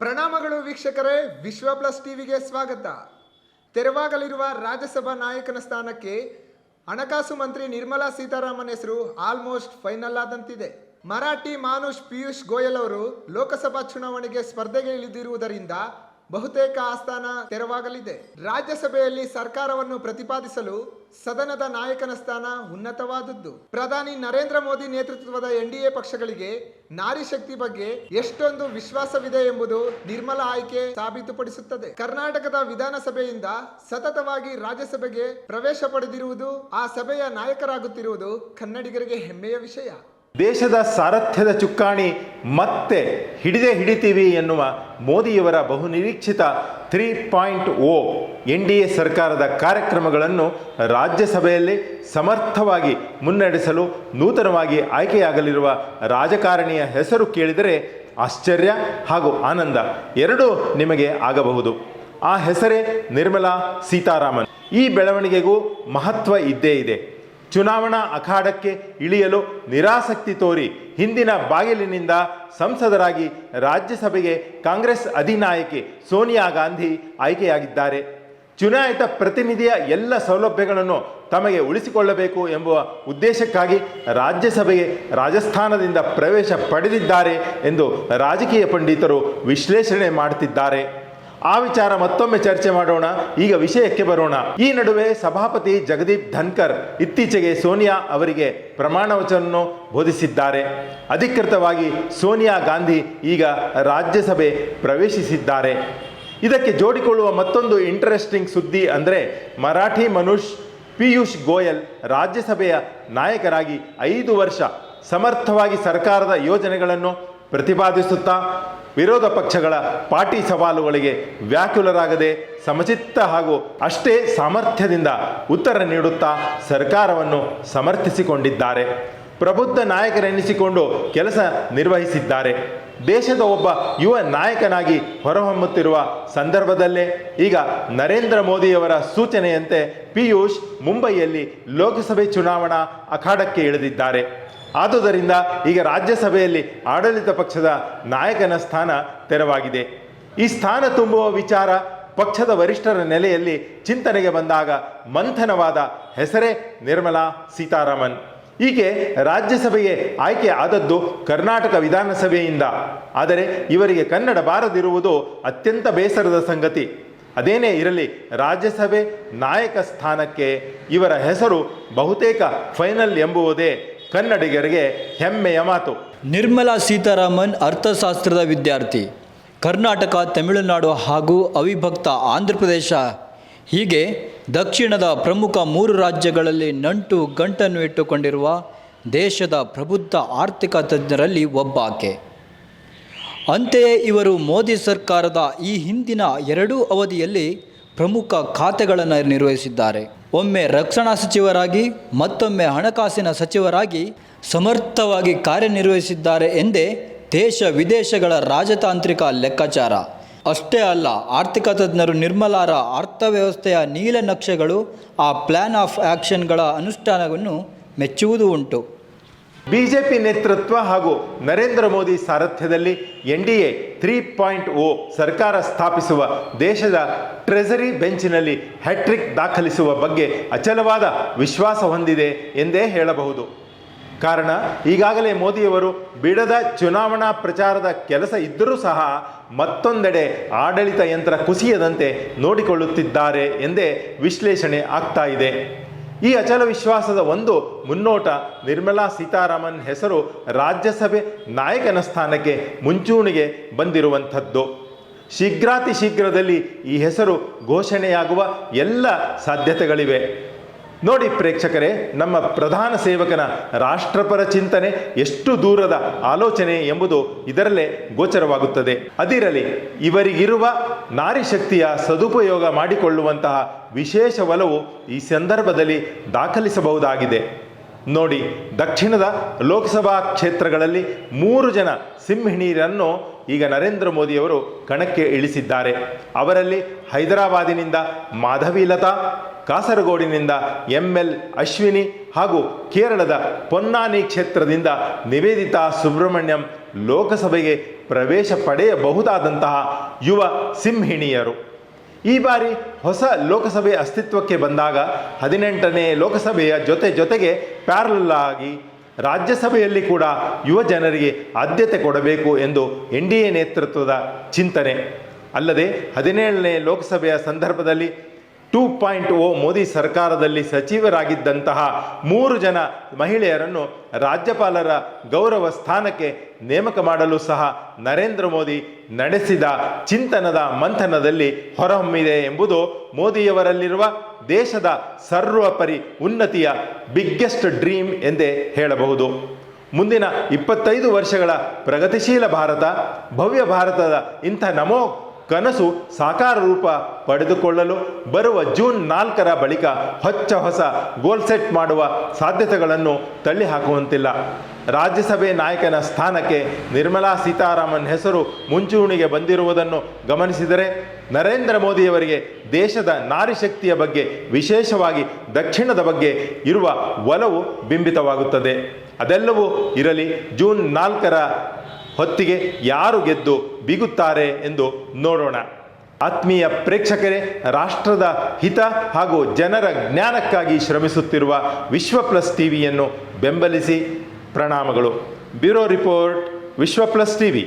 ಪ್ರಣಾಮಗಳು ವೀಕ್ಷಕರೇ, ವಿಶ್ವ ಪ್ಲಸ್ ಟಿವಿಗೆ ಸ್ವಾಗತ. ತೆರವಾಗಲಿರುವ ರಾಜ್ಯಸಭಾ ನಾಯಕನ ಸ್ಥಾನಕ್ಕೆ ಹಣಕಾಸು ಮಂತ್ರಿ ನಿರ್ಮಲಾ ಸೀತಾರಾಮನ್ ಹೆಸರು ಆಲ್ಮೋಸ್ಟ್ ಫೈನಲ್ ಆದಂತಿದೆ. ಮರಾಠಿ ಮಾನುಷ್ ಪಿಯೂಷ್ ಗೋಯಲ್ ಅವರು ಲೋಕಸಭಾ ಚುನಾವಣೆಗೆ ಸ್ಪರ್ಧೆಗೆ ಇಳಿದಿರುವುದರಿಂದ ಬಹುತೇಕ ಆಸ್ಥಾನ ತೆರವಾಗಲಿದೆ. ರಾಜ್ಯಸಭೆಯಲ್ಲಿ ಸರ್ಕಾರವನ್ನು ಪ್ರತಿಪಾದಿಸಲು ಸದನದ ನಾಯಕನ ಸ್ಥಾನ ಉನ್ನತವಾದದ್ದು. ಪ್ರಧಾನಿ ನರೇಂದ್ರ ಮೋದಿ ನೇತೃತ್ವದ ಎನ್ಡಿಎ ಪಕ್ಷಗಳಿಗೆ ನಾರಿ ಶಕ್ತಿ ಬಗ್ಗೆ ಎಷ್ಟೊಂದು ವಿಶ್ವಾಸವಿದೆ ಎಂಬುದು ನಿರ್ಮಲ ಆಯ್ಕೆ ಸಾಬೀತುಪಡಿಸುತ್ತದೆ. ಕರ್ನಾಟಕದ ವಿಧಾನಸಭೆಯಿಂದ ಸತತವಾಗಿ ರಾಜ್ಯಸಭೆಗೆ ಪ್ರವೇಶ ಪಡೆದಿರುವುದು, ಆ ಸಭೆಯ ನಾಯಕರಾಗುತ್ತಿರುವುದು ಕನ್ನಡಿಗರಿಗೆ ಹೆಮ್ಮೆಯ ವಿಷಯ. ದೇಶದ ಸಾರಥ್ಯದ ಚುಕ್ಕಾಣಿ ಮತ್ತೆ ಹಿಡಿದೇ ಹಿಡಿತೀವಿ ಎನ್ನುವ ಮೋದಿಯವರ ಬಹುನಿರೀಕ್ಷಿತ three point O N D A ಸರ್ಕಾರದ ಕಾರ್ಯಕ್ರಮಗಳನ್ನು ರಾಜ್ಯಸಭೆಯಲ್ಲಿ ಸಮರ್ಥವಾಗಿ ಮುನ್ನಡೆಸಲು ನೂತನವಾಗಿ ಆಯ್ಕೆಯಾಗಲಿರುವ ರಾಜಕಾರಣಿಯ ಹೆಸರು ಕೇಳಿದರೆ ಆಶ್ಚರ್ಯ ಹಾಗೂ ಆನಂದ ಎರಡೂ ನಿಮಗೆ ಆಗಬಹುದು. ಆ ಹೆಸರೇ ನಿರ್ಮಲಾ ಸೀತಾರಾಮನ್. ಈ ಬೆಳವಣಿಗೆಗೂ ಮಹತ್ವ ಇದ್ದೇ ಇದೆ. ಚುನಾವಣಾ ಅಖಾಡಕ್ಕೆ ಇಳಿಯಲು ನಿರಾಸಕ್ತಿ ತೋರಿ ಹಿಂದಿನ ಬಾಗಿಲಿನಿಂದ ಸಂಸದರಾಗಿ ರಾಜ್ಯಸಭೆಗೆ ಕಾಂಗ್ರೆಸ್ ಅಧಿನಾಯಕಿ ಸೋನಿಯಾ ಗಾಂಧಿ ಆಯ್ಕೆಯಾಗಿದ್ದಾರೆ. ಚುನಾಯಿತ ಪ್ರತಿನಿಧಿಯ ಎಲ್ಲ ಸೌಲಭ್ಯಗಳನ್ನು ತಮಗೆ ಉಳಿಸಿಕೊಳ್ಳಬೇಕು ಎಂಬುವ ಉದ್ದೇಶಕ್ಕಾಗಿ ರಾಜ್ಯಸಭೆಗೆ ರಾಜಸ್ಥಾನದಿಂದ ಪ್ರವೇಶ ಪಡೆದಿದ್ದಾರೆ ಎಂದು ರಾಜಕೀಯ ಪಂಡಿತರು ವಿಶ್ಲೇಷಣೆ ಮಾಡುತ್ತಿದ್ದಾರೆ. ಆ ವಿಚಾರ ಮತ್ತೊಮ್ಮೆ ಚರ್ಚೆ ಮಾಡೋಣ. ಈಗ ವಿಷಯಕ್ಕೆ ಬರೋಣ. ಈ ನಡುವೆ ಸಭಾಪತಿ ಜಗದೀಪ್ ಧನ್ಕರ್ ಇತ್ತೀಚೆಗೆ ಸೋನಿಯಾ ಅವರಿಗೆ ಪ್ರಮಾಣ ವಚನವನ್ನು ಬೋಧಿಸಿದ್ದಾರೆ. ಅಧಿಕೃತವಾಗಿ ಸೋನಿಯಾ ಗಾಂಧಿ ಈಗ ರಾಜ್ಯಸಭೆ ಪ್ರವೇಶಿಸಿದ್ದಾರೆ. ಇದಕ್ಕೆ ಜೋಡಿಕೊಳ್ಳುವ ಮತ್ತೊಂದು ಇಂಟ್ರೆಸ್ಟಿಂಗ್ ಸುದ್ದಿ ಅಂದರೆ ಮರಾಠಿ ಮನುಷ್ ಪಿಯೂಷ್ ಗೋಯಲ್ ರಾಜ್ಯಸಭೆಯ ನಾಯಕರಾಗಿ ಐದು ವರ್ಷ ಸಮರ್ಥವಾಗಿ ಸರ್ಕಾರದ ಯೋಜನೆಗಳನ್ನು ಪ್ರತಿಪಾದಿಸುತ್ತಾ ವಿರೋಧ ಪಕ್ಷಗಳ ಪಾಟಿ ಸವಾಲುಗಳಿಗೆ ವ್ಯಾಕುಲರಾಗದೆ ಸಮಚಿತ್ತ ಹಾಗೂ ಅಷ್ಟೇ ಸಾಮರ್ಥ್ಯದಿಂದ ಉತ್ತರ ನೀಡುತ್ತಾ ಸರ್ಕಾರವನ್ನು ಸಮರ್ಥಿಸಿಕೊಂಡಿದ್ದಾರೆ. ಪ್ರಬುದ್ಧ ನಾಯಕರೆನಿಸಿಕೊಂಡು ಕೆಲಸ ನಿರ್ವಹಿಸಿದ್ದಾರೆ. ದೇಶದ ಒಬ್ಬ ಯುವ ನಾಯಕನಾಗಿ ಹೊರಹೊಮ್ಮುತ್ತಿರುವ ಸಂದರ್ಭದಲ್ಲೇ ಈಗ ನರೇಂದ್ರ ಮೋದಿಯವರ ಸೂಚನೆಯಂತೆ ಪಿಯೂಷ್ ಮುಂಬೈಯಲ್ಲಿ ಲೋಕಸಭೆ ಚುನಾವಣಾ ಅಖಾಡಕ್ಕೆ ಇಳಿದಿದ್ದಾರೆ. ಆದುದರಿಂದ ಈಗ ರಾಜ್ಯಸಭೆಯಲ್ಲಿ ಆಡಳಿತ ಪಕ್ಷದ ನಾಯಕನ ಸ್ಥಾನ ತೆರವಾಗಿದೆ. ಈ ಸ್ಥಾನ ತುಂಬುವ ವಿಚಾರ ಪಕ್ಷದ ವರಿಷ್ಠರ ನೆಲೆಯಲ್ಲಿ ಚಿಂತನೆಗೆ ಬಂದಾಗ ಮಂಥನವಾದ ಹೆಸರೇ ನಿರ್ಮಲಾ ಸೀತಾರಾಮನ್. ಹೀಗೆ ರಾಜ್ಯಸಭೆಗೆ ಆಯ್ಕೆ ಆದದ್ದು ಕರ್ನಾಟಕ ವಿಧಾನಸಭೆಯಿಂದ. ಆದರೆ ಇವರಿಗೆ ಕನ್ನಡ ಬಾರದಿರುವುದು ಅತ್ಯಂತ ಬೇಸರದ ಸಂಗತಿ. ಅದೇನೇ ಇರಲಿ, ರಾಜ್ಯಸಭೆ ನಾಯಕ ಸ್ಥಾನಕ್ಕೆ ಇವರ ಹೆಸರು ಬಹುತೇಕ ಫೈನಲ್ ಎಂಬುವುದೇ ಕನ್ನಡಿಗರಿಗೆ ಹೆಮ್ಮೆಯ ಮಾತು. ನಿರ್ಮಲಾ ಸೀತಾರಾಮನ್ ಅರ್ಥಶಾಸ್ತ್ರದ ವಿದ್ಯಾರ್ಥಿ. ಕರ್ನಾಟಕ, ತಮಿಳುನಾಡು ಹಾಗೂ ಅವಿಭಕ್ತ ಆಂಧ್ರಪ್ರದೇಶ ಹೀಗೆ ದಕ್ಷಿಣದ ಪ್ರಮುಖ ಮೂರು ರಾಜ್ಯಗಳಲ್ಲಿ ನಂಟು ಗಂಟನ್ನು ಇಟ್ಟುಕೊಂಡಿರುವ ದೇಶದ ಪ್ರಬುದ್ಧ ಆರ್ಥಿಕ ತಜ್ಞರಲ್ಲಿ ಒಬ್ಬ ಆಕೆ ಅಂತೆಯೇ ಇವರು ಮೋದಿ ಸರ್ಕಾರದ ಈ ಹಿಂದಿನ ಎರಡೂ ಅವಧಿಯಲ್ಲಿ ಪ್ರಮುಖ ಖಾತೆಗಳನ್ನು ನಿರ್ವಹಿಸಿದ್ದಾರೆ. ಒಮ್ಮೆ ರಕ್ಷಣಾ ಸಚಿವರಾಗಿ, ಮತ್ತೊಮ್ಮೆ ಹಣಕಾಸಿನ ಸಚಿವರಾಗಿ ಸಮರ್ಥವಾಗಿ ಕಾರ್ಯನಿರ್ವಹಿಸಿದ್ದಾರೆ ಎಂದೇ ದೇಶ ವಿದೇಶಗಳ ರಾಜತಾಂತ್ರಿಕ ಲೆಕ್ಕಾಚಾರ. ಅಷ್ಟೇ ಅಲ್ಲ, ಆರ್ಥಿಕ ತಜ್ಞರು ನಿರ್ಮಲಾರ ಅರ್ಥವ್ಯವಸ್ಥೆಯ ನೀಲನಕ್ಷೆಗಳು ಆ ಪ್ಲ್ಯಾನ್ ಆಫ್ ಆ್ಯಕ್ಷನ್ಗಳ ಅನುಷ್ಠಾನವನ್ನು ಮೆಚ್ಚುವುದು ಉಂಟು. ಬಿಜೆಪಿ ನೇತೃತ್ವ ಹಾಗೂ Narendra Modi ಸಾರಥ್ಯದಲ್ಲಿ N D A three point O ಸರ್ಕಾರ ಸ್ಥಾಪಿಸುವ ದೇಶದ ಟ್ರೆಜರಿ ಬೆಂಚಿನಲ್ಲಿ ಹ್ಯಾಟ್ರಿಕ್ ದಾಖಲಿಸುವ ಬಗ್ಗೆ ಅಚಲವಾದ ವಿಶ್ವಾಸ ಹೊಂದಿದೆ ಎಂದೇ ಹೇಳಬಹುದು. ಕಾರಣ, ಈಗಾಗಲೇ ಮೋದಿಯವರು ಬಿಡದ ಚುನಾವಣಾ ಪ್ರಚಾರದ ಕೆಲಸ ಇದ್ದರೂ ಸಹ ಮತ್ತೊಂದೆಡೆ ಆಡಳಿತ ಯಂತ್ರ ಕುಸಿಯದಂತೆ ನೋಡಿಕೊಳ್ಳುತ್ತಿದ್ದಾರೆ ಎಂದೇ ವಿಶ್ಲೇಷಣೆ ಆಗ್ತಾ ಇದೆ. ಈ ಅಚಲ ವಿಶ್ವಾಸದ ಒಂದು ಮುನ್ನೋಟ ನಿರ್ಮಲಾ ಸೀತಾರಾಮನ್ ಹೆಸರು ರಾಜ್ಯಸಭೆ ನಾಯಕನ ಸ್ಥಾನಕ್ಕೆ ಮುಂಚೂಣಿಗೆ ಬಂದಿರುವಂಥದ್ದು. ಶೀಘ್ರಾತಿ ಶೀಘ್ರದಲ್ಲಿ ಈ ಹೆಸರು ಘೋಷಣೆಯಾಗುವ ಎಲ್ಲ ಸಾಧ್ಯತೆಗಳಿವೆ. ನೋಡಿ ಪ್ರೇಕ್ಷಕರೇ, ನಮ್ಮ ಪ್ರಧಾನ ಸೇವಕನ ರಾಷ್ಟ್ರಪರ ಚಿಂತನೆ ಎಷ್ಟು ದೂರದ ಆಲೋಚನೆ ಎಂಬುದು ಇದರಲ್ಲೇ ಗೋಚರವಾಗುತ್ತದೆ. ಅದಿರಲಿ, ಇವರಿಗಿರುವ ನಾರಿಶಕ್ತಿಯ ಸದುಪಯೋಗ ಮಾಡಿಕೊಳ್ಳುವಂತಹ ವಿಶೇಷ ಒಲವು ಈ ಸಂದರ್ಭದಲ್ಲಿ ದಾಖಲಿಸಬಹುದಾಗಿದೆ. ನೋಡಿ, ದಕ್ಷಿಣದ ಲೋಕಸಭಾ ಕ್ಷೇತ್ರಗಳಲ್ಲಿ ಮೂರು ಜನ ಸಿಂಹಿಣಿಯರನ್ನು ಈಗ ನರೇಂದ್ರ ಮೋದಿಯವರು ಕಣಕ್ಕೆ ಇಳಿಸಿದ್ದಾರೆ. ಅವರಲ್ಲಿ ಹೈದರಾಬಾದಿನಿಂದ ಮಾಧವಿಲತಾ ಕಾಸರಗೋಡಿನಿಂದ ಎಂ ಎಲ್ ಅಶ್ವಿನಿ ಹಾಗೂ ಕೇರಳದ ಪೊನ್ನಾನಿ ಕ್ಷೇತ್ರದಿಂದ ನಿವೇದಿತಾ ಸುಬ್ರಹ್ಮಣ್ಯಂ ಲೋಕಸಭೆಗೆ ಪ್ರವೇಶ ಪಡೆಯಬಹುದಾದಂತಹ ಯುವ ಸಿಂಹಿಣಿಯರು. ಈ ಬಾರಿ ಹೊಸ ಲೋಕಸಭೆ ಅಸ್ತಿತ್ವಕ್ಕೆ ಬಂದಾಗ ಹದಿನೆಂಟನೇ ಲೋಕಸಭೆಯ ಜೊತೆ ಜೊತೆಗೆ ಪ್ಯಾರಲ್ ಆಗಿ ರಾಜ್ಯಸಭೆಯಲ್ಲಿ ಕೂಡ ಯುವ ಜನರಿಗೆ ಆದ್ಯತೆ ಕೊಡಬೇಕು ಎಂದು ಎನ್ ಡಿ ಎ ನೇತೃತ್ವದ ಚಿಂತನೆ. ಅಲ್ಲದೆ ಹದಿನೇಳನೇ ಲೋಕಸಭೆಯ ಸಂದರ್ಭದಲ್ಲಿ ಟೂ ಪಾಯಿಂಟ್ ಓ ಮೋದಿ ಸರ್ಕಾರದಲ್ಲಿ ಸಚಿವರಾಗಿದ್ದಂತಹ ಮೂರು ಜನ ಮಹಿಳೆಯರನ್ನು ರಾಜ್ಯಪಾಲರ ಗೌರವ ಸ್ಥಾನಕ್ಕೆ ನೇಮಕ ಮಾಡಲು ಸಹ ನರೇಂದ್ರ ಮೋದಿ ನಡೆಸಿದ ಚಿಂತನದ ಮಂಥನದಲ್ಲಿ ಹೊರಹೊಮ್ಮಿದೆ ಎಂಬುದು ಮೋದಿಯವರಲ್ಲಿರುವ ದೇಶದ ಸರ್ವಪರಿ ಉನ್ನತಿಯ ಬಿಗ್ಗೆಸ್ಟ್ ಡ್ರೀಮ್ ಎಂದೇ ಹೇಳಬಹುದು. ಮುಂದಿನ ಇಪ್ಪತ್ತೈದು ವರ್ಷಗಳ ಪ್ರಗತಿಶೀಲ ಭಾರತ, ಭವ್ಯ ಭಾರತದ ಇಂಥ ನಮೋ ಕನಸು ಸಾಕಾರ ರೂಪ ಪಡೆದುಕೊಳ್ಳಲು ಬರುವ ಜೂನ್ ನಾಲ್ಕರ ಬಳಿಕ ಹೊಚ್ಚ ಹೊಸ ಗೋಲ್ ಸೆಟ್ ಮಾಡುವ ಸಾಧ್ಯತೆಗಳನ್ನು ತಳ್ಳಿ ಹಾಕುವಂತಿಲ್ಲ ರಾಜ್ಯಸಭೆ ನಾಯಕನ ಸ್ಥಾನಕ್ಕೆ ನಿರ್ಮಲಾ ಸೀತಾರಾಮನ್ ಹೆಸರು ಮುಂಚೂಣಿಗೆ ಬಂದಿರುವುದನ್ನು ಗಮನಿಸಿದರೆ ನರೇಂದ್ರ ಮೋದಿಯವರಿಗೆ ದೇಶದ ನಾರಿ ಶಕ್ತಿಯ ಬಗ್ಗೆ, ವಿಶೇಷವಾಗಿ ದಕ್ಷಿಣದ ಬಗ್ಗೆ ಇರುವ ಒಲವು ಬಿಂಬಿತವಾಗುತ್ತದೆ. ಅದೆಲ್ಲವೂ ಇರಲಿ, ಜೂನ್ ನಾಲ್ಕರ ಹೊತ್ತಿಗೆ ಯಾರು ಗೆದ್ದು ಬೀಗುತ್ತಾರೆ ಎಂದು ನೋಡೋಣ. ಆತ್ಮೀಯ ಪ್ರೇಕ್ಷಕರೇ, ರಾಷ್ಟ್ರದ ಹಿತ ಹಾಗೂ ಜನರ ಜ್ಞಾನಕ್ಕಾಗಿ ಶ್ರಮಿಸುತ್ತಿರುವ ವಿಶ್ವ ಪ್ಲಸ್ ಟಿವಿಯನ್ನು ಬೆಂಬಲಿಸಿ ಪ್ರಣಾಮಗಳು. Bureau report Vishwa plus TV.